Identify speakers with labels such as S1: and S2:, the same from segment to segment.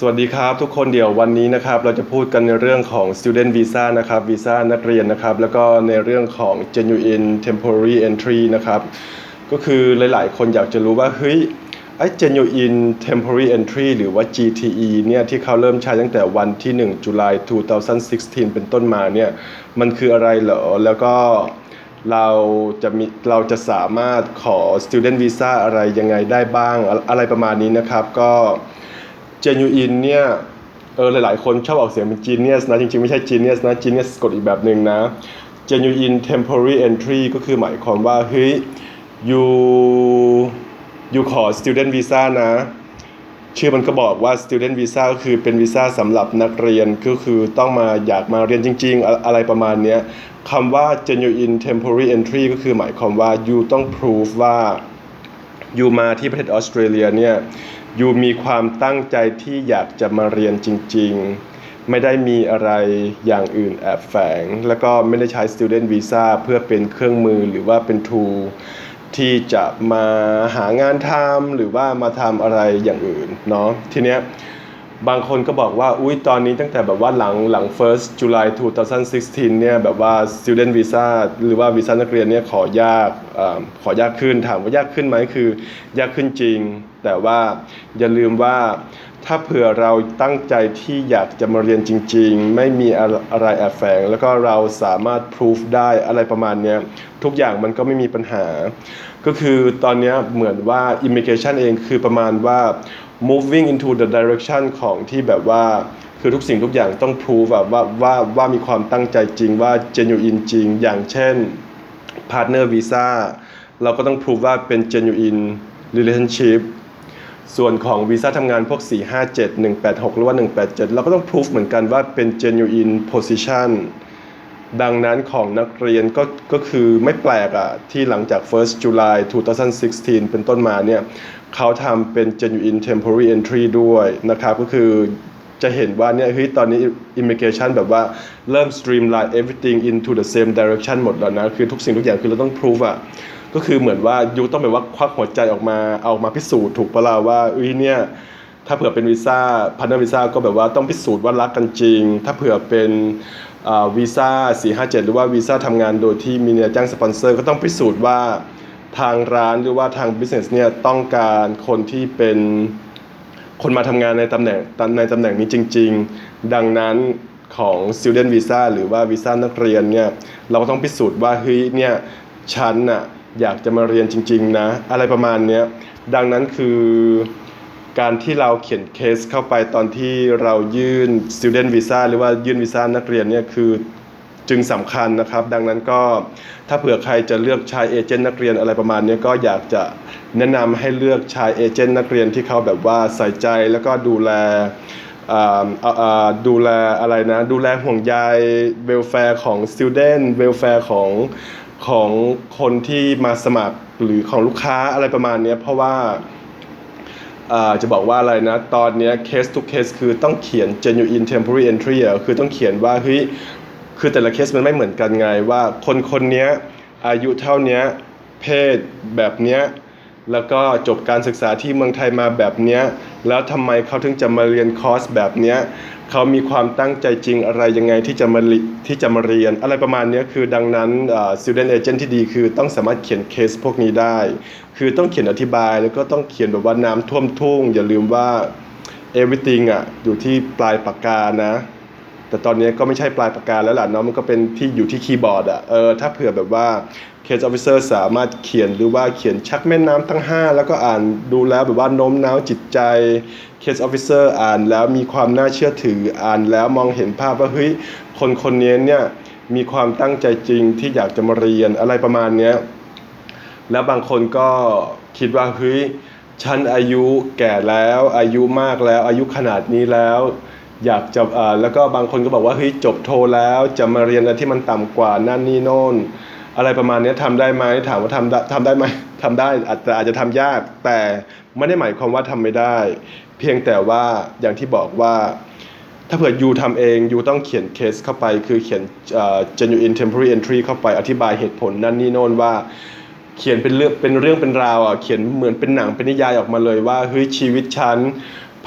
S1: สวัสดีครับทุกคนเดี๋ยววันนี้นะครับเราจะพูดกันในเรื่องของ student visa นะครับวีซ่านักเรียนนะครับ แล้วก็ในเรื่องของ genuine temporary entry นะครับ ก็คือหลายๆ คนอยากจะรู้ว่าเฮ้ยไอ้ genuine temporary entry หรือว่า GTE เนี่ยที่เขาเริ่มใช้ตั้งแต่วันที่ 1 จุลาย 2016 เป็นต้นมาเนี่ยมันคืออะไรเหรอ แล้วก็เราจะมีเราจะสามารถขอ student visa อะไรยังไงได้บ้างอะอะไรประมาณนี้นะครับก็ genuine เนี่ยเออหลายๆ คนชอบออกเสียงเป็น genius นะ จริงๆ ไม่ใช่ genius นะ genius กดอีกแบบหนึ่งนะ genuine temporary entry ก็คือหมายความว่า เฮ้ย you you ขอ student visa นะ ชื่อมันก็บอกว่า student visa ก็คือเป็นวีซ่าสำหรับนักเรียน ก็คือต้องมาอยากมาเรียนจริง ๆ อะไรประมาณนี้คำว่า genuine temporary entry ก็คือหมายความว่า you ต้อง prove ว่ายูมาที่ประเทศออสเตรเลียเนี่ย ยูมีความตั้งใจที่อยากจะมาเรียนจริง ๆ ไม่ได้มีอะไรอย่างอื่นแอบแฝง แล้วก็ไม่ได้ใช้ student visa เพื่อเป็นเครื่องมือหรือว่าเป็น tool ที่จะมาหางานทำหรือว่ามาทำอะไรอย่างอื่นเนาะทีเนี้ย บางคนก็บอกว่า อุ้ยตอนนี้ตั้งแต่แบบว่าหลังหลัง first July 2016 เนี่ย แบบว่า student visa หรือว่าวีซ่านักเรียนเนี่ย ขอยากอขอยากขึ้น ถามว่ายากขึ้นไหมคือ ยากขึ้นจริง แต่ว่าอย่าลืมว่า ถ้าเผื่อเราตั้งใจที่อยากจะมาเรียนจริง ๆ ไม่มีอะไรแอบแฝง แล้วก็เราสามารถ proof ได้อะไรประมาณนี้ทุกอย่างมันก็ไม่มีปัญหา ก็คือตอนนี้เหมือนว่า immigration เองคือประมาณว่า moving into the direction ของที่แบบว่าคือทุกสิ่งทุกอย่างต้อง prove แบบว่าว่าว่ามีความตั้งใจจริงว่า genuine จริง อย่างเช่น partner visa เราก็ต้อง prove ว่าเป็น genuine relationship ส่วนของวีซ่าทำงานพวก 457 186 หรือว่า 187 เราก็ต้อง prove เหมือนกันว่าเป็น genuine position ดังนั้นของนักเรียนก็ก็คือไม่แปลกอะที่หลังจาก first July 2016 เป็นต้นมาเนี่ยเขาทำเป็น genuine temporary entry ด้วยนะครับ ก็คือจะเห็นว่าเนี่ยเฮ้ยตอนนี้ immigration แบบว่าเริ่ม streamline everything into the same direction หมดแล้วนะ คือทุกสิ่งทุกอย่างคือเราต้อง prove อะ ก็คือเหมือนว่ายูต้องแบบว่าควักหัวใจออกมาเอามาพิสูจน์ถูกปะล่าว่าเอ้ยเนี่ยถ้าเผื่อเป็นวีซ่าพันธวีซ่าก็แบบว่าต้องพิสูจน์ว่ารักกันจริง ถ้าเผื่อเป็นวีซ่า457หรือว่าวีซ่าทำงานโดยที่มีเนี่ยจ้างสปอนเซอร์ก็ต้องพิสูจน์ว่าทางร้านหรือว่าทางบิสเนสเนี่ยต้องการคนที่เป็นคนมาทำงานในตำแหน่งในตำแหน่งนี้จริง ๆ ดังนั้นของ student visa หรือว่าวีซ่านักเรียนเนี่ยเราก็ต้องพิสูจน์ว่าเฮ้ยเนี่ยฉันน่ะ อยากจะมาเรียนจริง ๆ นะ อะไรประมาณเนี้ยดังนั้นคือการที่เราเขียนเคสเข้าไปตอนที่เรายื่น student visa หรือว่ายื่นวีซ่านักเรียนเนี่ยคือจึงสำคัญนะครับ ดังนั้นก็ถ้าเผื่อใครจะเลือกใช้เอเจนต์นักเรียนอะไรประมาณนี้ก็อยากจะแนะนำให้เลือกใช้เอเจนต์นักเรียนที่เขาแบบว่าใส่ใจแล้วก็ดูแลดูแลอะไรนะ ดูแลห่วงใยเวลแฟร์ของ student เวลแฟร์ของ ของคนที่มาสมัครหรือของลูกค้าอะไรประมาณนี้เพราะว่าอ่าจะบอกว่าอะไรนะ ตอนนี้เคสทุกเคสคือต้องเขียน genuine temporary entry อะคือต้องเขียนว่าเฮ้ยคือแต่ละเคสมันไม่เหมือนกันไงว่าคนคนนี้อายุเท่านี้เพศแบบเนี้ย แล้วก็จบการศึกษาที่เมืองไทยมาแบบนี้แล้วทำไมเขาถึงจะมาเรียนคอร์สแบบนี้เขามีความตั้งใจจริงอะไรยังไงที่จะมาที่จะมาเรียน อะไรประมาณนี้คือดังนั้นอ่า student agent ที่ดีคือต้องสามารถเขียนเคสพวกนี้ได้ คือต้องเขียนอธิบายแล้วก็ต้องเขียนแบบว่าน้ำท่วมทุ่ง อย่าลืมว่า everything อะอยู่ที่ปลายปากกานะ แต่ตอนนี้ก็ไม่ใช่ปลายปากกาแล้วล่ะเนาะมันก็เป็นที่อยู่ที่คีย์บอร์ดอะเออถ้าเผื่อแบบว่า case officer สามารถเขียนหรือว่าเขียนชักแม่น้ำทั้ง 5 แล้วก็อ่านดูแล้วแบบว่าโน้มน้าวจิตใจ case officer อ่านแล้วมีความน่าเชื่อถืออ่านแล้วมองเห็นภาพว่าเฮ้ยคนคนนี้เนี่ยมีความตั้งใจจริงที่อยากจะมาเรียนอะไรประมาณเนี้ยแล้วบางคนก็คิดว่าเฮ้ยฉันอายุแก่แล้วอายุมากแล้วอายุขนาดนี้แล้ว อยากจะอ่าแล้วก็บางคนก็บอกว่าเฮ้ยจบโทแล้วจะมาเรียนอะไรที่มันต่ำกว่านั่นนี่โน่น อะไรประมาณนี้ทำได้ไหมถามว่าทำได้ทำได้ไหมทำได้อาจแต่อาจจะทำยาก แต่ไม่ได้หมายความว่าทำไม่ได้ เพียงแต่ว่าอย่างที่บอกว่า ถ้าเผื่อยูทำเองยูต้องเขียนเคสเข้าไป คือเขียนอ่อ genuine temporary entry เข้าไปอธิบายเหตุผลนั่นนี่โน่นว่าเขียนเป็นเรื่องเป็นเรื่องเป็นราวอะเขียนเหมือนเป็นหนังเป็นนิยายออกมาเลยว่าเฮ้ยชีวิตฉัน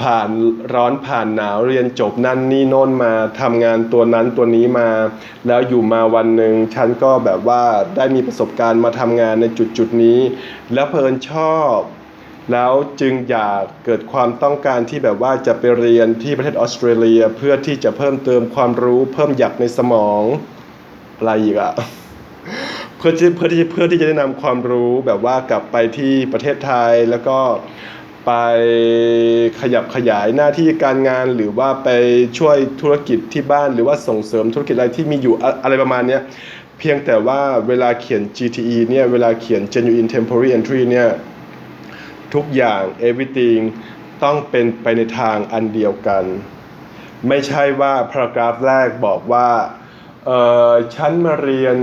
S1: ผ่านร้อนผ่านหนาวเรียนจบนั่นนี่โน่นมาทำงานตัวนั้นตัวนี้มา แล้วอยู่มาวันหนึ่งฉันก็แบบว่าได้มีประสบการณ์มาทำงานในจุดจุดนี้ แล้วเพลินชอบ แล้วจึงอยากเกิดความต้องการที่แบบว่าจะไปเรียนที่ประเทศออสเตรเลียเพื่อที่จะเพิ่มเติมความรู้เพิ่มหยักในสมองอะไรอีกอะเพื่อที่เพื่อที่เพื่อที่จะได้นำความรู้แบบว่ากลับไปที่ประเทศไทยแล้วก็ ไปขยับขยายหน้าที่การงานหรือว่าไปช่วยธุรกิจที่บ้านหรือว่าส่งเสริมธุรกิจอะไรที่มีอยู่อะไรประมาณนี้เพียงแต่ว่าเวลาเขียน GTE เนี่ยเวลาเขียน Genuine Temporary Entry เนี่ยทุกอย่าง everything ต้องเป็นไปในทางอันเดียวกัน ไม่ใช่ว่าพารากราฟแรกบอกว่าเออฉันมาเรียน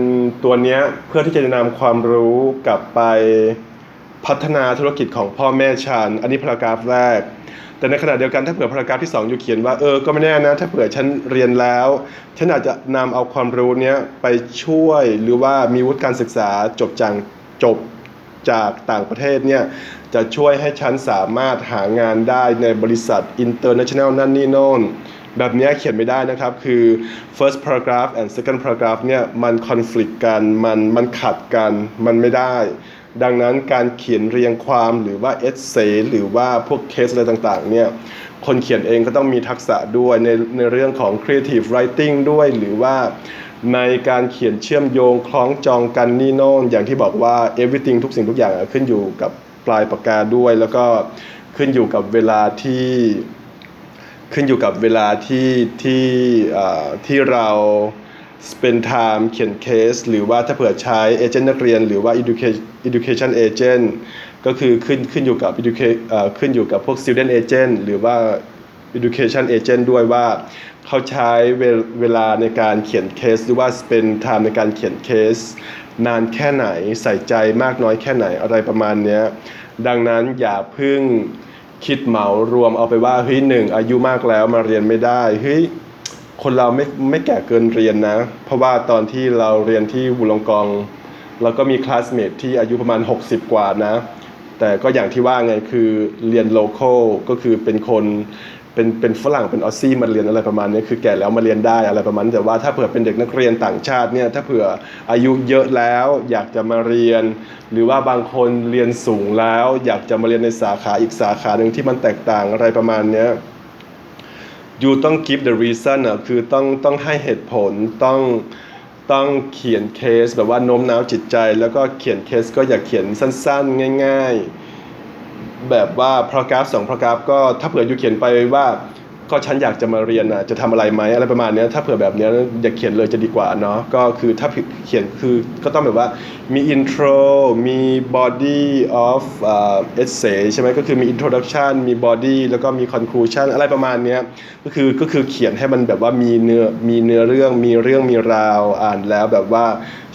S1: ตัวเนี้ยเพื่อที่จะนำความรู้กลับไป พัฒนาธุรกิจของพ่อแม่ฉัน อันนี้พารากราฟแรก แต่ในขณะเดียวกันถ้าเผื่อพารากราฟที่ 2 อยู่เขียนว่าเออ ก็ไม่แน่นะ ถ้าเผื่อฉันเรียนแล้ว ฉันอาจจะนำเอาความรู้เนี้ยไปช่วยหรือว่ามีวุฒิการศึกษาจบจากจบจากต่างประเทศเนี่ยจะช่วยให้ฉันสามารถหางานได้ในบริษัท international นั่นนี่โน่นแบบนี้เขียนไม่ได้นะครับ คือ first paragraph and second paragraph เนี่ยมัน conflict กัน มันมันขัดกัน มันไม่ได้ ดังนั้นการเขียนเรียงความหรือว่า essay หรือว่าพวกเคสอะไรต่างๆเนี่ยคนเขียนเองก็ต้องมีทักษะด้วยในในเรื่องของ creative writing ด้วยหรือว่าในการเขียนเชื่อมโยงคล้องจองกันนี่โน่นอย่างที่บอกว่า everything ทุกสิ่งทุกอย่างขึ้นอยู่กับปลายปากกาด้วย แล้วก็ขึ้นอยู่กับเวลาที่ขึ้นอยู่กับเวลาที่ที่ที่เรา spend time เขียนเคสหรือว่าถ้าเผื่อใช้เอเจนต์นักเรียน หรือว่า education education agent ก็คือขึ้นขึ้นอยู่กับ education อ่อขึ้นอยู่กับพวก student agent หรือว่า education agent ด้วยว่าเขาใช้เวลเวลาในการเขียนเคส หรือว่า spend time ในการเขียนเคส นานแค่ไหนใส่ใจมากน้อยแค่ไหนอะไรประมาณนี้ดังนั้นอย่าพึ่งคิดเหมารวมเอาไปว่าเฮ้ยหนึ่งอายุมากแล้วมาเรียนไม่ได้เฮ้ย คนเราไม่ไม่แก่เกินเรียนนะ เพราะว่าตอนที่เราเรียนที่บุลงกองเราก็มีคลาสเมทที่อายุประมาณ 60 กว่านะ แต่ก็อย่างที่ว่าไงคือเรียนโลเคอลก็คือเป็นคนเป็นเป็นฝรั่งเป็นออสซี่มาเรียนอะไรประมาณนี้คือแก่แล้วมาเรียนได้อะไรประมาณนี้แต่ว่าถ้าเผื่อเป็นเด็กนักเรียนต่างชาติเนี่ยถ้าเผื่ออายุเยอะแล้วอยากจะมาเรียน หรือว่าบางคนเรียนสูงแล้ว อยากจะมาเรียนในสาขาอีกสาขาหนึ่งที่มันแตกต่างอะไรประมาณเนี้ย you ต้อง give the reason อะคือต้องต้องให้เหตุผลต้องต้องเขียนเคสแบบว่าโน้มน้าวจิตใจ แล้วก็เขียนเคสก็อย่าเขียนสั้นๆ ง่าย ๆ แบบว่าพารากราฟสองพารากราฟก็ถ้าเผื่ออยู่เขียนไปว่า ก็ฉันอยากจะมาเรียนอะจะทำอะไรไหมอะไรประมาณนี้ถ้าเผื่อแบบนี้อย่าเขียนเลยจะดีกว่าเนาะก็คือถ้าเขียนคือก็ต้องแบบว่ามี intro มี body of เอ่อ essay ใช่ไหมก็คือมี introduction มี body แล้วก็มี conclusion อะไรประมาณนี้ก็คือก็คือเขียนให้มันแบบว่ามีเนื้อมีเนื้อเรื่องมีเรื่องมีราวอ่านแล้วแบบว่า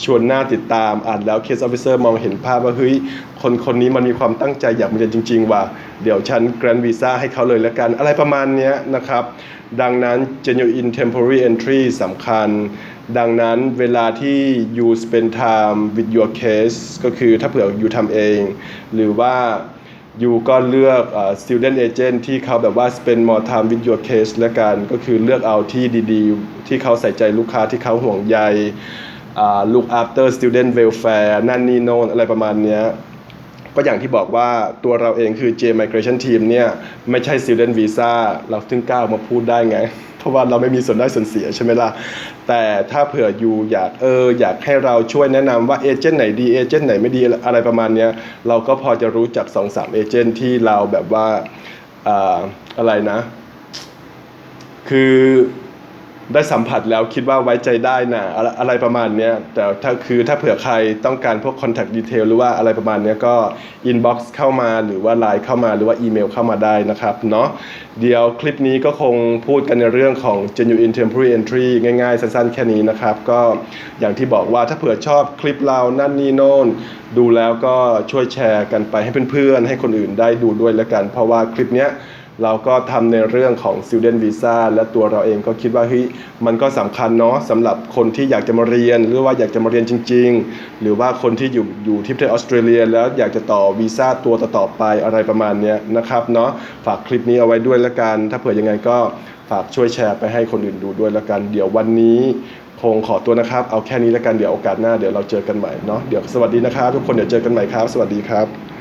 S1: ชวนหน้าติดตามอ่านแล้ว case officer มองเห็นภาพว่าเฮ้ยคนคนนี้มันมีความตั้งใจอยากมาเรียนจริง ๆ ว่ะเดี๋ยวฉัน grant visa ให้เขาเลยแล้วกันอะไรประมาณนี้ยนะครับ ดังนั้น genuine temporary entry สำคัญ ดังนั้นเวลาที่ you spend time with your case ก็คือถ้าเผื่อ you ทำเอง หรือว่า you ก็เลือก student agent ที่เขาแบบว่า spend more time with your case แล้วกัน ก็คือเลือกเอาที่ดีๆ ที่เขาใส่ใจลูกค้าที่เขาห่วงใย look after student welfare นั่นนี่โน่นอะไรประมาณเนี้ย ก็อย่างที่บอกว่าตัวเราเองคือ J Migration Team เนี่ยไม่ใช่ Student Visa เราถึงก้าออกมาพูดได้ไง เพราะว่าเราไม่มีส่วนได้ส่วนเสียใช่ไหมล่ะ แต่ถ้าเผื่ออยู่อยากเอออยากให้เราช่วยแนะนำว่าเอเจนต์ไหนดีเอเจนต์ไหนไม่ดีอะไรประมาณเนี้ยเราก็พอจะรู้จัก 2-3เอเจนต์ที่เราแบบว่าอ่าอะไรนะ คือ ได้สัมผัสแล้วคิดว่าไว้ใจได้นะอะไรอะไรประมาณนี้แต่ถ้าคือถ้าเผื่อใครต้องการพวก contact detail หรือว่าอะไรประมาณนี้ก็ inbox เข้ามาหรือว่า line เข้ามาหรือว่าอีเมลเข้ามาได้นะครับเนาะเดี๋ยวคลิปนี้ก็คงพูดกันในเรื่องของ genuine temporary entry ง่ายๆ สั้นๆ แค่นี้นะครับ ก็อย่างที่บอกว่าถ้าเผื่อชอบคลิปเรานั่นนี่โน่น ดูแล้วก็ช่วยแชร์กันไปให้เพื่อนๆให้คนอื่นได้ดูด้วยแล้วกัน เพราะว่าคลิปเนี้ย เราก็ทำในเรื่องของ student visa และตัวเราเองก็คิดว่าเฮ้ยมันก็สำคัญเนาะสำหรับคนที่อยากจะมาเรียน หรือว่าอยากจะมาเรียนจริง ๆ หรือว่าคนที่อยู่อยู่ที่ประเทศออสเตรเลีย แล้วอยากจะต่อวีซ่าตัวต่อๆไปอะไรประมาณนี้นะครับเนาะฝากคลิปนี้เอาไว้ด้วยละกัน ถ้าเผื่อยังไงก็ฝากช่วยแชร์ไปให้คนอื่นดูด้วยละกัน เดี๋ยววันนี้คงขอตัวนะครับ เอาแค่นี้ละกันเดี๋ยวโอกาสหน้าเดี๋ยวเราเจอกันใหม่เนาะเดี๋ยวสวัสดีนะครับทุกคนเดี๋ยวเจอกันใหม่ครับ สวัสดีครับ